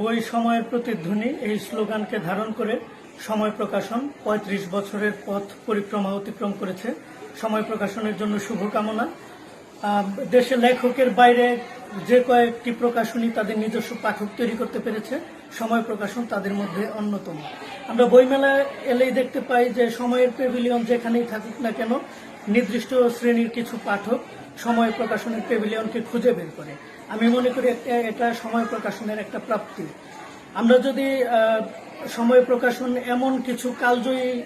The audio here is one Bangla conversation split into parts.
বই সময়ের প্রতিধ্বনি এই স্লোগানকে ধারণ করে সময় প্রকাশন ৩৫ বছরের পথ পরিক্রমা অতিক্রম করেছে। সময় প্রকাশনের জন্য শুভকামনা। দেশে লেখকের বাইরে যে কয়েকটি প্রকাশনী তাদের নিজস্ব পাঠক তৈরি করতে পেরেছে। সময় প্রকাশন তাদের মধ্যে অন্যতম। আমরা বইমেলায় এলেই দেখতে পাই যে সময়ের পেভিলিয়ন যেখানেই থাকুক না কেন, নির্দিষ্ট শ্রেণির কিছু পাঠক সময় প্রকাশনের পেভিলিয়নকে খুঁজে বের করে। আমি মনে করি এটা- সময় প্রকাশনের একটা প্রাপ্তি। আমরা যদি সময় প্রকাশন এমন কিছু কালজয়ী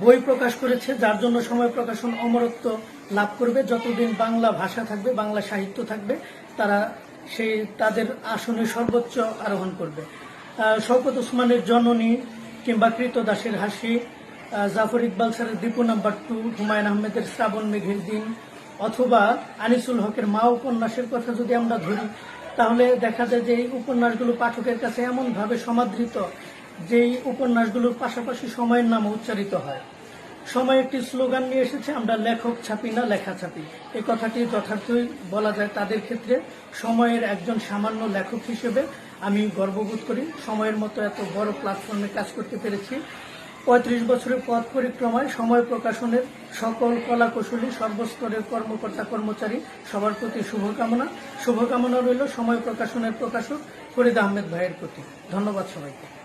বই প্রকাশ করেছে, যার জন্য সময় প্রকাশন অমরত্ব লাভ করবে, যতদিন বাংলা ভাষা থাকবে, বাংলা সাহিত্য থাকবে, তারা সেই, তাদের আসনে সর্বোচ্চ আরোহণ করবে। শওকত ওসমানের জননী কিংবা কৃতদাসের হাসি জাফর ইকবাল স্যারের দীপু নাম্বার টু, হুমায়ুন আহমেদের শ্রাবণ মেঘের দিন, অথবা আনিসুল হকের মা উপন্যাসের কথা যদি আমরা ধরি, তাহলে দেখা যায় যে এই উপন্যাসগুলো পাঠকের কাছে এমনভাবে সমাদৃত যে এই উপন্যাসগুলোর পাশাপাশি সময়ের নাম উচ্চারিত হয়। সময় একটি স্লোগান নিয়ে এসেছে, আমরা লেখক ছাপি না, লেখা ছাপি। এই কথাটি যথার্থই বলা যায় তাদের ক্ষেত্রে। সময়ের একজন সামান্য লেখক হিসেবে আমি গর্ববোধ করি। সময়ের মতো এত বড় প্ল্যাটফর্মে কাজ করতে পেরেছি। পঁয়ত্রিশ বছরের পথ পরিক্রমায়, সময় প্রকাশনের সকল কলা কুশলী সর্বস্তরের কর্মকর্তা, কর্মচারী, সবার প্রতি শুভকামনা। শুভকামনা রইল সময় প্রকাশনের প্রকাশক ফরিদ আহমেদ ভাইয়ের প্রতি। ধন্যবাদ সবাইকে।